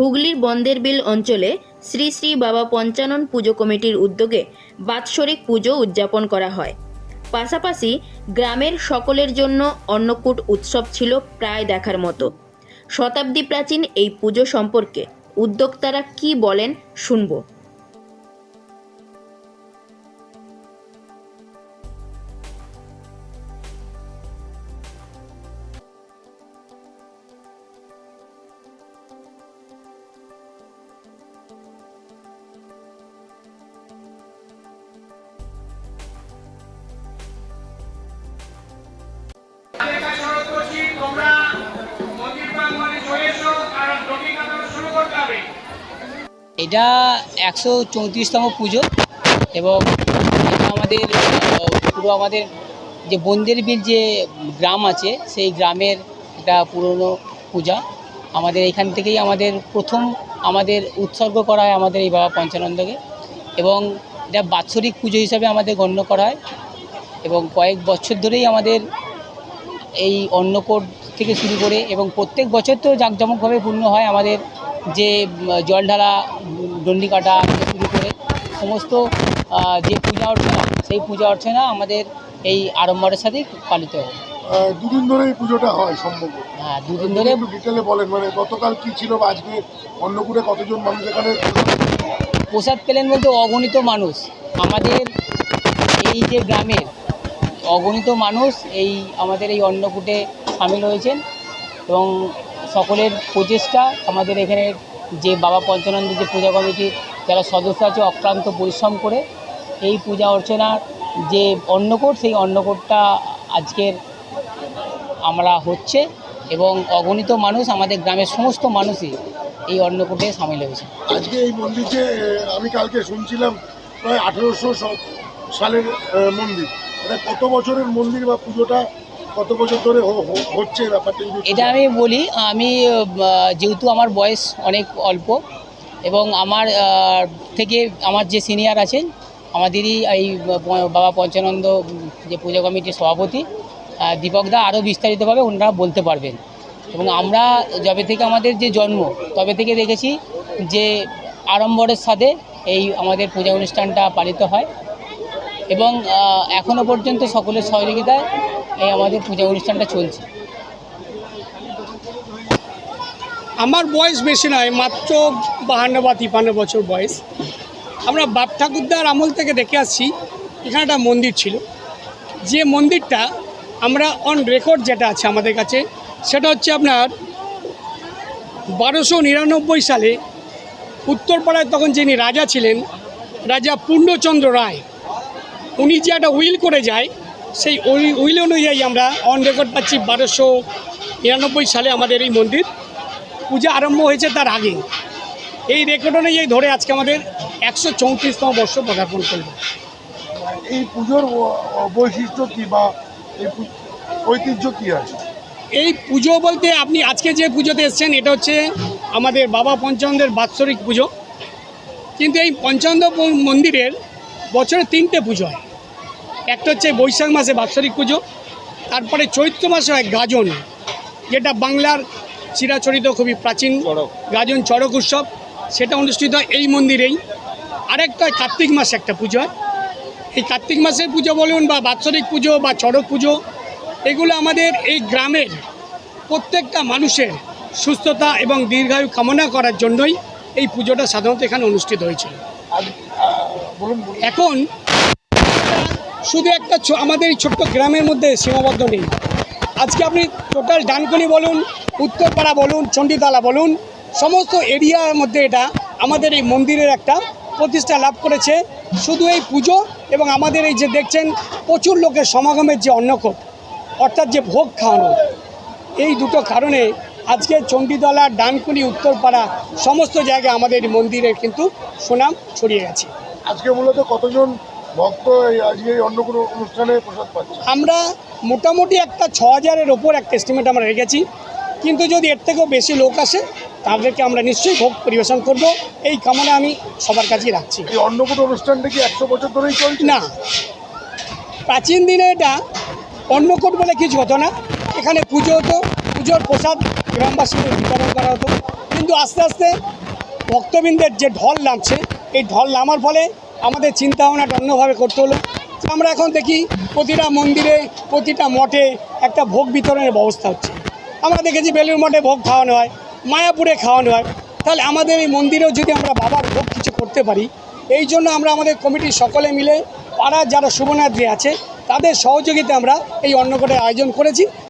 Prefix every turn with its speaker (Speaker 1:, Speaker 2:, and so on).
Speaker 1: হুগলির বন্দের বিল অঞ্চলে শ্রী শ্রী বাবা পঞ্চানন পুজো কমিটির উদ্যোগে বাৎসরিক পুজো উদযাপন করা হয়। পাশাপাশি গ্রামের সকলের জন্য অন্নকূট উৎসব ছিল প্রায় দেখার মতো। শতাব্দী প্রাচীন এই পুজো সম্পর্কে উদ্যোক্তারা কি বলেন শুনব।
Speaker 2: এটা একশো চৌত্রিশতম পুজো এবং আমাদের পুরো আমাদের যে বন্দের বিল যে গ্রাম আছে, সেই গ্রামের একটা পুরনো পূজা। আমাদের এখান থেকেই আমাদের প্রথম আমাদের উৎসর্গ করা হয় আমাদের এই বাবা পঞ্চানন্দকে এবং এটা বাৎসরিক পুজো হিসাবে আমাদের গণ্য করা হয় এবং কয়েক বছর ধরেই আমাদের এই অন্নকোট থেকে শুরু করে এবং প্রত্যেক বছর তো জাঁকজমকভাবে পূর্ণ হয় আমাদের যে উম, জল ঢালা উম, ডন্ডি কাটা থেকে শুরু করে সমস্ত যে পূজা অর্চনা সেই পূজা অর্চনা আমাদের এই আড়ম্বরের সাথেই পালিত হয়।
Speaker 3: দুদিন ধরে এই পুজোটা হয় সম্ভব
Speaker 2: হ্যাঁ দুদিন ধরে
Speaker 3: ডিটেলে বলেন মানে গতকাল কি ছিল বা আজকে অন্নকূটে কতজন মানুষ এখানে?
Speaker 2: প্রসাদ পেলেন বলতে অগণিত মানুষ। আমাদের এই যে গ্রামের অগণিত মানুষ এই আমাদের এই অন্নকূটে সামিল হয়েছেন এবং সকলের প্রচেষ্টা, আমাদের এখানে যে বাবা পঞ্চানন্দ যে পূজা কমিটির যারা সদস্য আছে, অক্লান্ত পরিশ্রম করে এই পূজা অর্চনার যে অন্নকোট, সেই অন্নকোটটা আজকের আমরা হচ্ছে এবং অগণিত মানুষ, আমাদের গ্রামের সমস্ত মানুষই এই অন্নকূটে সামিল হয়েছে।
Speaker 3: আজকে এই মন্দির আমি কালকে শুনছিলাম, প্রায় আঠেরোশো সালের মন্দির। এটা কত বছরের মন্দির বা পুজোটা?
Speaker 2: এটা আমি বলি, আমি যেহেতু আমার বয়স অনেক অল্প, এবং আমার থেকে আমার যে সিনিয়র আছেন, আমাদেরই এই বাবা পঞ্চানন্দ যে পূজা কমিটির সভাপতি দীপকদা আরও বিস্তারিতভাবে ওনারা বলতে পারবেন। এবং আমরা যবে থেকে আমাদের যে জন্ম, তবে থেকে দেখেছি যে আড়ম্বরের সাথে এই আমাদের পূজা অনুষ্ঠানটা পালিত হয়। এবং আহ, এখনও পর্যন্ত সকলের সহযোগিতায় এই আমাদের পূজা অনুষ্ঠানটা চলছে।
Speaker 4: আমার বয়স বেশি নয় মাত্র বাহান্ন বা তিপান্ন বছর বয়স। আমরা বাপ ঠাকুরদার আমল থেকে দেখে আসছি এখানে একটা মন্দির ছিল। যে মন্দিরটা আমরা অন রেকর্ড যেটা আছে আমাদের কাছে সেটা হচ্ছে আপনার বারোশো নিরানব্বই সালে উত্তরপাড়ায় তখন যিনি রাজা ছিলেন রাজা পূর্ণচন্দ্র রায় উনি যে একটা উইল করে যায় সেই উইল উইল অনুযায়ী আমরা অন রেকর্ড পাচ্ছি বারোশো নিরানব্বই সালে আমাদের এই মন্দির। পূজা আরম্ভ হয়েছে তার আগে। এই রেকর্ড অনুযায়ী ধরে আজকে আমাদের একশো চৌত্রিশতম বর্ষ পদার্পণ করবে
Speaker 3: এই পুজোর বৈশিষ্ট্য কী বা ঐতিহ্য কী আছে?
Speaker 4: এই পুজো বলতে আপনি আজকে যে পুজোতে এসছেন এটা হচ্ছে আমাদের বাবা পঞ্চানন্দের বাৎসরিক পুজো। কিন্তু এই পঞ্চানন্দ মন্দিরের বছরে তিনটে পুজো হয়। একটা হচ্ছে বৈশাখ মাসে বাৎসরিক পুজো তারপরে চৈত্র মাসে হয় গাজন যেটা বাংলার চিরাচরিত খুবই প্রাচীন গাজন চড়ক উৎসব। সেটা অনুষ্ঠিত হয় এই মন্দিরেই। আরেকটা হয় কার্তিক মাসে একটা পুজো হয়। এই কার্তিক মাসের পুজো বলুন বা বাৎসরিক পুজো বা চড়ক পুজো এগুলো আমাদের এই গ্রামের প্রত্যেকটা মানুষের সুস্থতা এবং দীর্ঘায়ু কামনা করার জন্যই এই পুজোটা সাধারণত এখানে অনুষ্ঠিত হয়েছিল
Speaker 3: আজ আহ, বলুন বলুন।
Speaker 4: এখন শুধু একটা আমাদের এই ছোট্ট গ্রামের মধ্যে সীমাবদ্ধ নেই। আজকে আপনি টোটাল ডানকুনি বলুন, উত্তরপাড়া বলুন, চণ্ডীতলা বলুন, সমস্ত এরিয়ার মধ্যে এটা আমাদের এই মন্দিরের একটা প্রতিষ্ঠা লাভ করেছে। শুধু এই পুজো এবং আমাদের এই যে দেখছেন প্রচুর লোকের সমাগমের যে অন্নকূট অর্থাৎ যে ভোগ খাওয়ানো, এই দুটো কারণে আজকে চণ্ডীতলা, ডানকুনি, উত্তরপাড়া সমস্ত জায়গায় আমাদের মন্দিরের কিন্তু সুনাম ছড়িয়ে গেছে।
Speaker 3: আজকে মূলত কতজন ভক্ত এই আজকে এই কোনো অনুষ্ঠানে প্রসাদ পাচ্ছে?
Speaker 4: আমরা মোটামুটি একটা ছ হাজারের ওপর একটা এস্টিমেট আমরা রেখেছি। কিন্তু যদি এর থেকেও বেশি লোক আসে তাদেরকে আমরা নিশ্চয়ই ভোগ পরিবেশন করব। এই কামনা আমি সবার কাছেই রাখছি।
Speaker 3: এই অন্নকূট অনুষ্ঠানটা কি একশো বছর ধরেই চলছে?
Speaker 4: না। প্রাচীন দিনে এটা অন্নকূট বলে কিছু হতো না। এখানে পুজো হতো পুজোর প্রসাদ গ্রামবাসীদের বিতরণ করা হতো। কিন্তু আস্তে আস্তে ভক্তবৃন্দের যে ঢল নামছে এই ঢল নামার ফলে আমাদের চিন্তা ভাবনাটা অন্যভাবে করতে হলো। আমরা এখন দেখি প্রতিটা মন্দিরে, প্রতিটা মঠে একটা ভোগ বিতরণের ব্যবস্থা হচ্ছে। আমরা দেখেছি বেলুর মঠে ভোগ খাওয়ানো হয়, মায়াপুরে খাওয়ানো হয়। তাহলে আমাদের এই মন্দিরেও যদি আমরা বাবার ভোগ কিছু করতে পারি, এই জন্য আমরা আমাদের কমিটির সকলে মিলে পাড়ার যারা শুভনার্থী আছে, তাদের সহযোগিতা আমরা এই অন্নকূটের আয়োজন করেছি।